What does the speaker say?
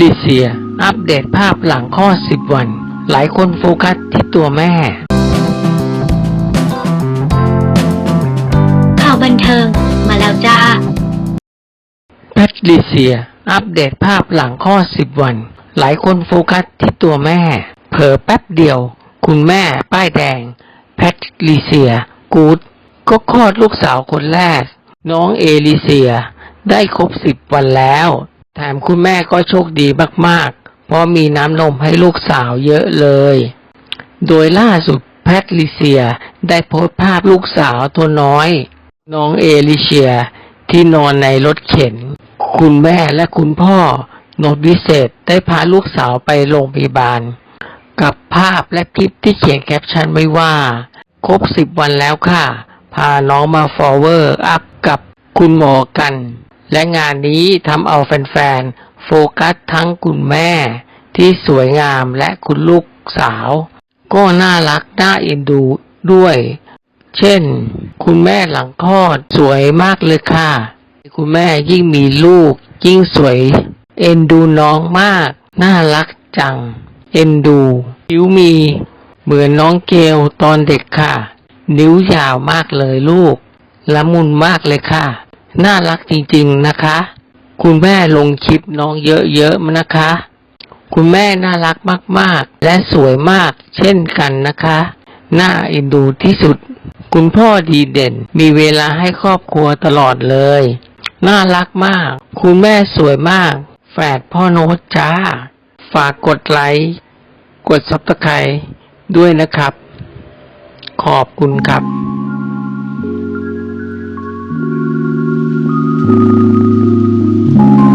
ลิเซีย อัปเดตภาพหลังข้อ 10 วัน หลายคนโฟกัสที่ตัวแม่ ข่าวบันเทิงมาแล้วจ้าแพทริเซีย อัปเดตภาพหลังข้อ 10 วัน หลายคนโฟกัสที่ตัวแม่ เผลอแป๊บเดียว คุณแม่ป้ายแดง แพทริเซีย กูด ก็คลอดลูกสาวคนแรก น้องเอลิเซีย ได้ครบ10วันแล้ว แถมคุณแม่ก็โชคดีมากๆ เพราะมีน้ำนมให้ลูกสาวเยอะเลย โดยล่าสุดแพทริเซียได้โพสต์ภาพลูกสาวตัวน้อย น้องเอลิเชียที่นอนในรถเข็น คุณแม่และคุณพ่อโนดวิเศษได้พาลูกสาวไปโรงพยาบาล กับภาพและคลิปที่เขียนแคปชั่นไว้ว่า ครบสิบวันแล้วค่ะ พาน้องมาฟอร์เวอร์อัพกับคุณหมอกัน และงานนี้ทำเอาแฟนๆ โฟกัสทั้งคุณแม่ ที่สวยงามและคุณลูกสาว ก็น่ารักน่าเอ็นดูด้วย เช่น คุณแม่หลังคลอดสวยมากเลยค่ะ คุณแม่ยิ่งมีลูก ยิ่งสวย เอ็นดูน้องมาก น่ารักจัง เอ็นดูนิ้วมี เหมือนน้องเกลตอนเด็กค่ะ นิ้วยาวมากเลยลูกละมุนมากเลยค่ะ น่ารักจริงๆนะคะ คุณแม่ลงคลิปน้องเยอะๆนะคะ คุณแม่น่ารักมากๆ และสวยมากเช่นกันนะคะ น่าเอ็นดูที่สุด คุณพ่อดีเด่น มีเวลาให้ครอบครัวตลอดเลย น่ารักมาก คุณแม่สวยมาก แฝดพ่อโน้ตจ้า ฝากกดไลค์ กดซับสไครด้วยนะครับ ขอบคุณครับ